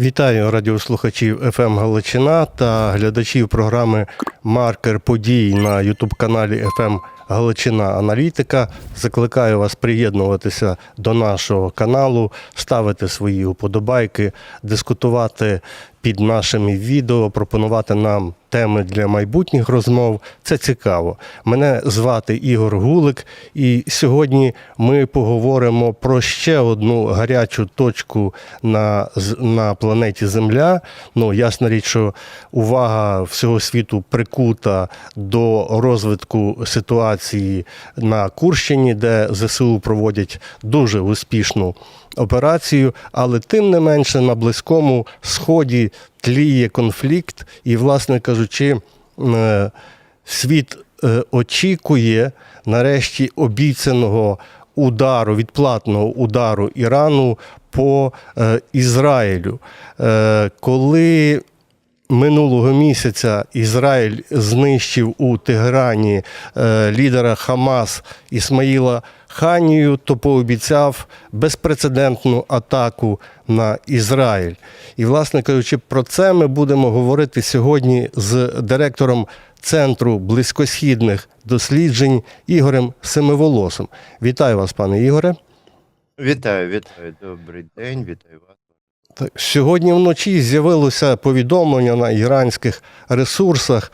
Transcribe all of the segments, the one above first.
Вітаю радіослухачів ФМ Галичина та глядачів програми Маркер подій на Ютуб-каналі ФМ Галичина Аналітика. Закликаю вас приєднуватися до нашого каналу, ставити свої уподобайки, дискутувати під нашими відео, пропонувати нам теми для майбутніх розмов. Це цікаво. Мене звати Ігор Гулик, і сьогодні ми поговоримо про ще одну гарячу точку на, на планеті Земля. Ну, ясна річ, що увага всього світу прикута до розвитку ситуації на Курщині, де ЗСУ проводять дуже успішну операцію, але тим не менше на близькому сході тліє конфлікт, і, власне кажучи, е, світ е, очікує нарешті обіцяного удару, відплатного удару Ірану по е, Ізраїлю. Коли Минулого місяця Ізраїль знищив у Тегерані е, лідера Хамас Ісмаїла Ханію, то пообіцяв безпрецедентну атаку на Ізраїль. І, власне кажучи, про це ми будемо говорити сьогодні з директором Центру близькосхідних досліджень Ігорем Семиволосом. Вітаю вас, пане Ігоре. Вітаю, вітаю, добрий день, вітаю вас. Сьогодні вночі з'явилося повідомлення на іранських ресурсах,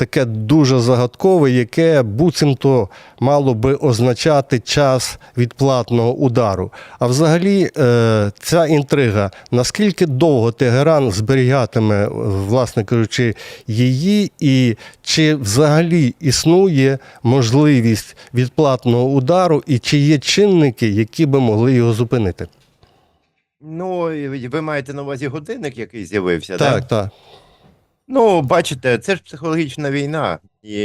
таке дуже загадкове, яке буцімто мало би означати час відплатного удару. А взагалі, е, ця інтрига, наскільки довго Тегеран зберігатиме, е, власне кажучи, її, і чи взагалі існує можливість відплатного удару, і чи є чинники, які би могли його зупинити? Ну, ви маєте на увазі годинник, який з'явився, Так, Да? так. Ну, бачите, це ж психологічна війна, і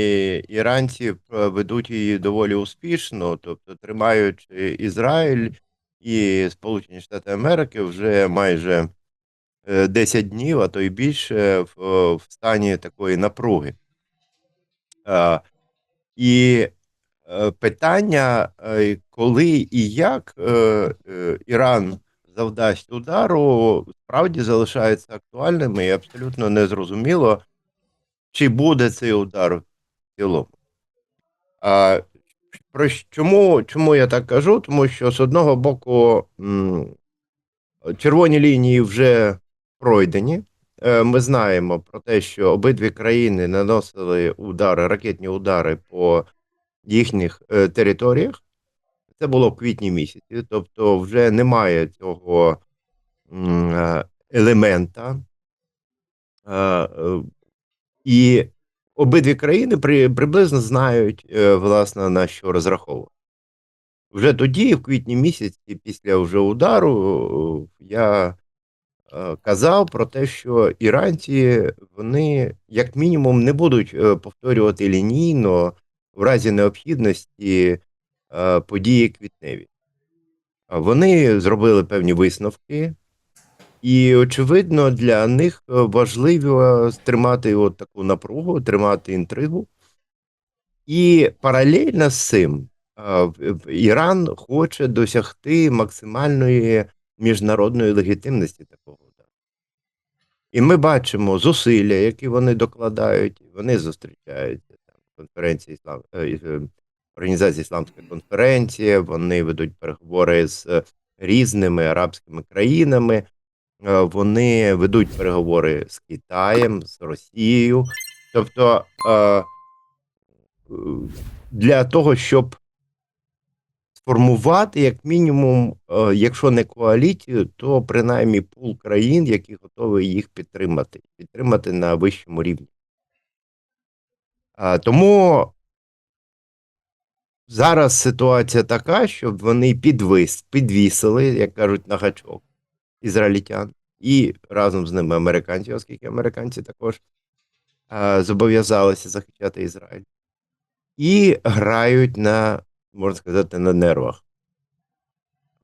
іранці е, ведуть її доволі успішно, тобто тримають е, Ізраїль і Сполучені Штати Америки вже майже е, 10 днів, а то й більше в, в стані такої напруги. Е, І е, питання, е, коли і як е, е, Іран завдасть удару, справді залишаються актуальними і абсолютно незрозуміло, чи буде цей удар в цілому. А, про чому, чому я так кажу? Тому що з одного боку м, червоні лінії вже пройдені. Е, Ми знаємо про те, що обидві країни наносили удари, ракетні удари по їхніх е, територіях. Це було в квітні місяці, тобто вже немає цього е, елемента. Е, е, І обидві країни при, приблизно знають, власне, на що розраховувати. Вже тоді, в квітні місяці, після вже удару, я казав про те, що іранці вони, як мінімум, не будуть повторювати лінійно в разі необхідності події квітневі. Вони зробили певні висновки, і, очевидно, для них е, важливо тримати от таку напругу, тримати інтригу. І паралельно з цим е, Іран хоче досягти максимальної міжнародної легітимності такого. І ми бачимо зусилля, які вони докладають, вони зустрічаються там конференції е, е, Організації Ісламська конференція, вони ведуть переговори з е, різними арабськими країнами, е, вони ведуть переговори з Китаєм, з Росією. Тобто е, для того, щоб сформувати, як мінімум, якщо не коаліцію, то принаймні пул країн, які готові їх підтримати, підтримати на вищому рівні. Тому зараз ситуація така, щоб вони підвис, підвісили, як кажуть, на гачок ізраїльтян, і разом з ними американці, оскільки американці також а, зобов'язалися захищати Ізраїль, і грають на, можна сказати, на нервах.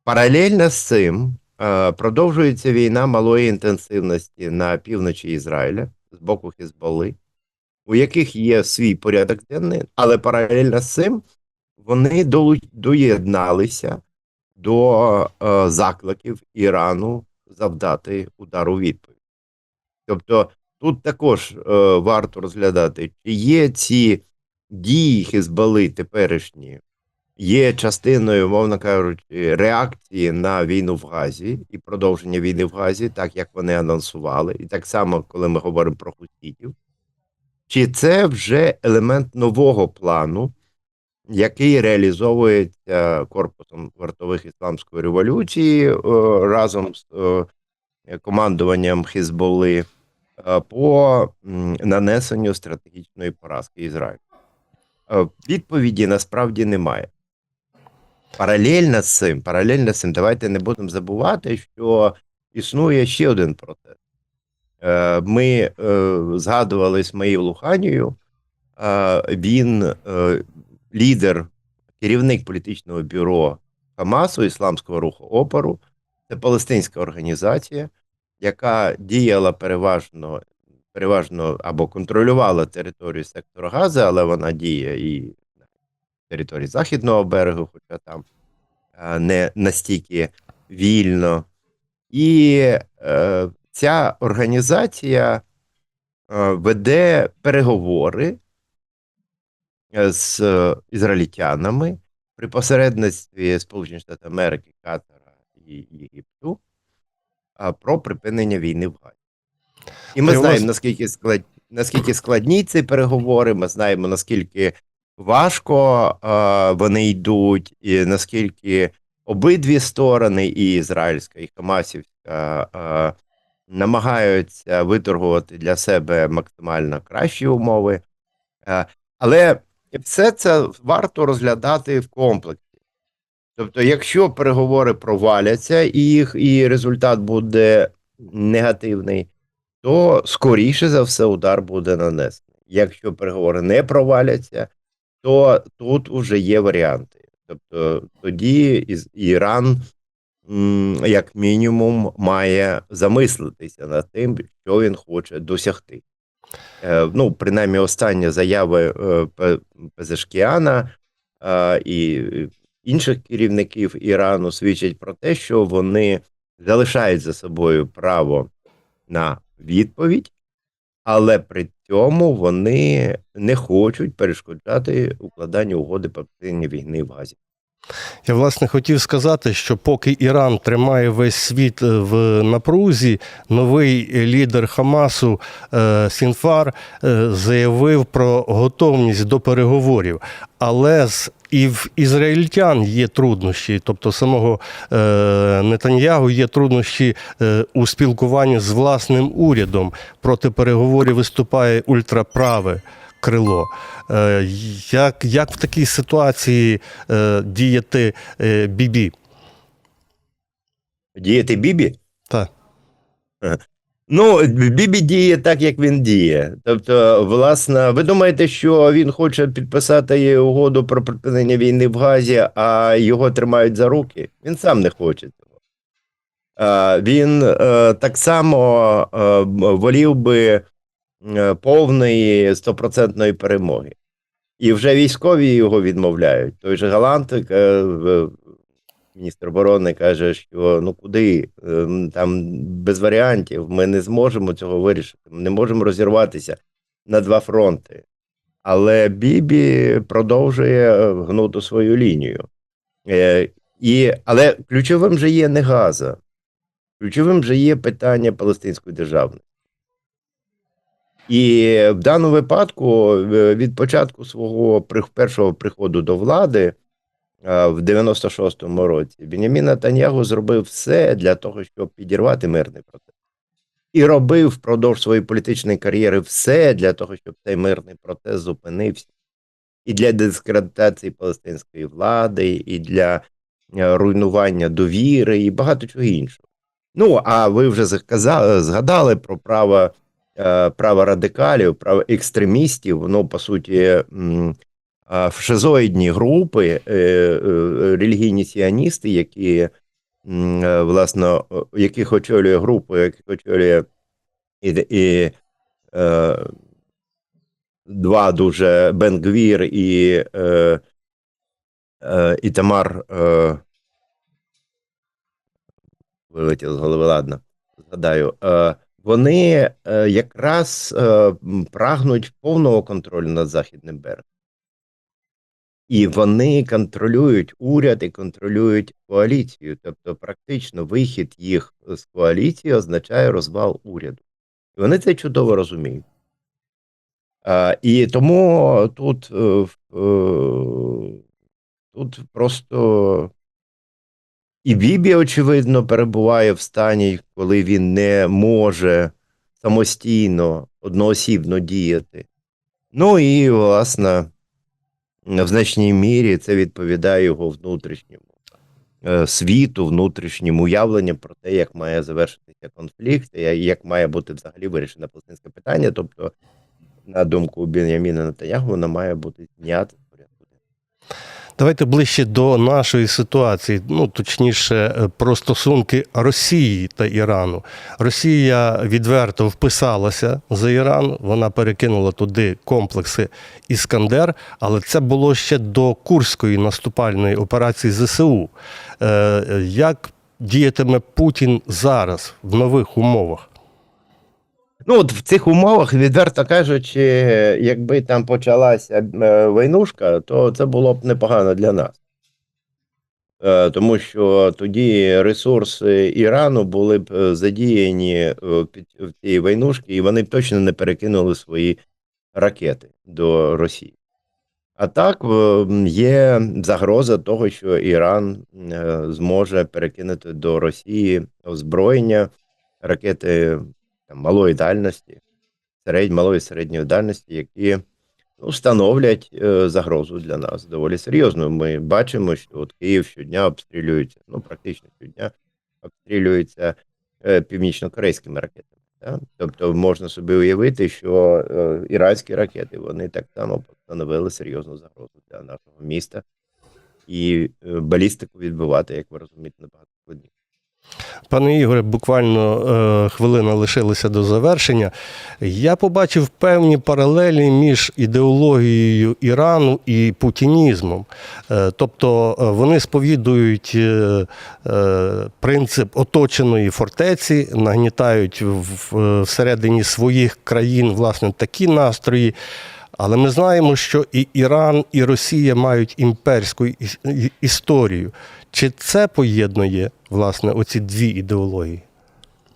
Паралельно з цим е, продовжується війна малої інтенсивності на півночі Ізраїля з боку Хізбалли, у яких є свій порядок денний, але паралельно з цим вони доєдналися до е, закликів Ірану завдати удар у відповідь. Тобто тут також е, варто розглядати, чи є ці дії Хізбали теперішні, є частиною, мовно кажучи, реакції на війну в Газі і продовження війни в Газі, так як вони анонсували, і так само, коли ми говоримо про хусітів, чи це вже елемент нового плану, який реалізовується корпусом вартових ісламської революції е, разом з е, командуванням Хізболи е, по нанесенню стратегічної поразки Ізраїлю? Е, Відповіді насправді немає. Паралельно з цим, паралельно з цим, давайте не будемо забувати, що існує ще один процес. Е, Ми е, згадували Ісмаїл Луханію, Е, він е, лідер, керівник політичного бюро Хамасу, Ісламського руху опору. Це палестинська організація, яка діяла переважно, переважно або контролювала територію сектора Гази, але вона діє і на території Західного берегу, хоча там е, не настільки вільно. І е, ця організація е, веде переговори з е, ізраїльтянами при посередництві Сполучених Штатів Америки, Катара і Єгипту про припинення війни в Газі. І ми знаємо, наскільки, склад... наскільки складні ці переговори, ми знаємо, наскільки важко а, вони йдуть, і наскільки обидві сторони, і ізраїльська, і Хамасівська, а, намагаються виторгувати для себе максимально кращі умови. А, але все це варто розглядати в комплексі. Тобто, якщо переговори проваляться і їх і результат буде негативний, то скоріше за все удар буде нанесений. Якщо переговори не проваляться, то тут вже є варіанти. Тобто тоді Іран, як мінімум, має замислитися над тим, що він хоче досягти. Е, Ну, принаймні, останні заяви е, Пезешкіана е, і інших керівників Ірану свідчать про те, що вони залишають за собою право на відповідь, але при цьому вони не хочуть перешкоджати укладанню угоди про припинення війни в Газі. Я власне хотів сказати, що поки Іран тримає весь світ е, в напрузі, новий лідер Хамасу е, Сінфар е, заявив про готовність до переговорів. Але з і в ізраїльтян є труднощі, тобто самого е, Нетаньягу є труднощі е, у спілкуванні з власним урядом. Проти переговорів виступає ультраправе крило. Е, як, як в такій ситуації е, діяти е, Бібі? Діяти Бібі? Так. Ну, Бібі діє так, як він діє. Тобто, власне, ви думаєте, що він хоче підписати угоду про припинення війни в Газі, а його тримають за руки? Він сам не хоче цього. Він так само волів би повної стопроцентної перемоги. І вже військові його відмовляють. Той же Галант, е, міністр оборони, каже, що ну куди Ем, там без варіантів, ми не зможемо цього вирішити. Ми не можемо розірватися на два фронти. Але Бібі продовжує е, гнути свою лінію. Е, і, але ключовим же є не Газа. Ключовим же є питання палестинської державності. І в даному випадку е, від початку свого першого приходу до влади е, в 96-му році Бенямін Натаньягу зробив все для того, щоб підірвати мирний процес. І робив впродовж своєї політичної кар'єри все для того, щоб цей мирний процес зупинився. І для дискредитації палестинської влади, і для е, руйнування довіри, і багато чого іншого. Ну, а ви вже згадали про право, е, право радикалів, право екстремістів, ну, по суті, а, групи, е, е, релігійні сіоністи, які, власне, яких очолює групу, яких очолює і, і е, два дуже Бенгвір і, е, е, і Тамар. Е, вилетіло з голови, ладно, згадаю. Вони е, якраз е, прагнуть повного контролю над Західним берегом. І вони контролюють уряд і контролюють коаліцію. Тобто, практично вихід їх з коаліції означає розвал уряду. І вони це чудово розуміють. А, і тому тут, е, е, тут просто і Бібі, очевидно, перебуває в стані, коли він не може самостійно, одноосібно діяти. Ну і, власне, в значній мірі це відповідає його внутрішньому е, світу, внутрішнім уявленням про те, як має завершитися конфлікт, як має бути взагалі вирішено палестинське питання. Тобто, на думку Беняміна Натаняху, вона має бути знята з порядку. Давайте ближче до нашої ситуації, ну точніше, е, про стосунки Росії та Ірану. Росія відверто вписалася за Іран, вона перекинула туди комплекси Іскандер, але це було ще до Курської наступальної операції ЗСУ. Е, Як діятиме Путін зараз в нових умовах? Ну, от в цих умовах, відверто кажучи, якби там почалася е, войнушка, то це було б непогано для нас. Е, Тому що тоді ресурси Ірану були б е, задіяні в цій войнушці, і вони б точно не перекинули свої ракети до Росії. А так є загроза того, що Іран зможе перекинути до Росії озброєння, ракети там, малої дальності, середньої, малої середньої дальності, які ну, становлять е, загрозу для нас доволі серйозно. Ми бачимо, що от Київ щодня обстрілюється, ну практично щодня обстрілюється е, північно-корейськими ракетами. Да? Тобто можна собі уявити, що е, іранські ракети вони так само становили серйозну загрозу для нашого міста. І е, балістику відбивати, як ви розумієте, набагато складніше. Пане Ігоре, буквально е, хвилина лишилася до завершення. Я побачив певні паралелі між ідеологією Ірану і путінізмом. Е, тобто е, вони сповідують принцип оточеної фортеці, нагнітають всередині своїх країн власне такі настрої. Але ми знаємо, що і Іран, і Росія мають імперську історію. Чи це поєднує власне оці дві ідеології?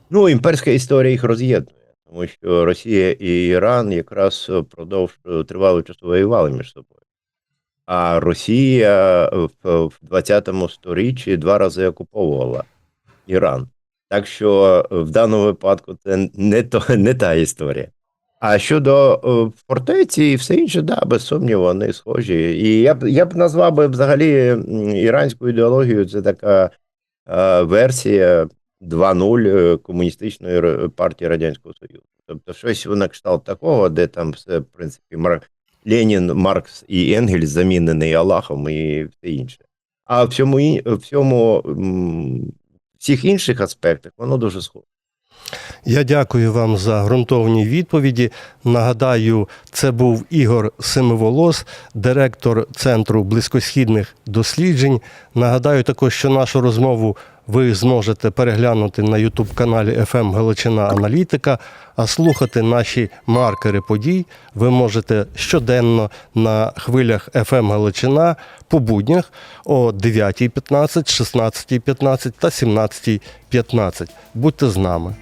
Ну, імперська історія їх роз'єднує, тому що Росія і Іран якраз впродовж е, тривалого часу воювали між собою. А Росія в, в 20 сторіччі два рази окуповувала Іран. Так що в даному випадку це не, то, не та історія. А щодо е, фортеці і все інше, да, без сумніву, вони схожі. І я б я б назвав би взагалі іранську ідеологію, це така е, версія 2.0 е, комуністичної партії Радянського Союзу. Тобто щось на кшталт такого, де там все, в принципі, Мар... Ленін, Маркс і Енгельс замінений Аллахом і все інше. А в всьому, в всьому м, всіх інших аспектах воно дуже схоже. Я дякую вам за ґрунтовні відповіді. Нагадаю, це був Ігор Семиволос, директор Центру близькосхідних досліджень. Нагадаю також, що нашу розмову ви зможете переглянути на Ютуб-каналі FM Галичина Аналітика, а слухати наші маркери подій ви можете щоденно на хвилях FM Галичина по буднях о 9.15, 16.15 та 17.15. Будьте з нами.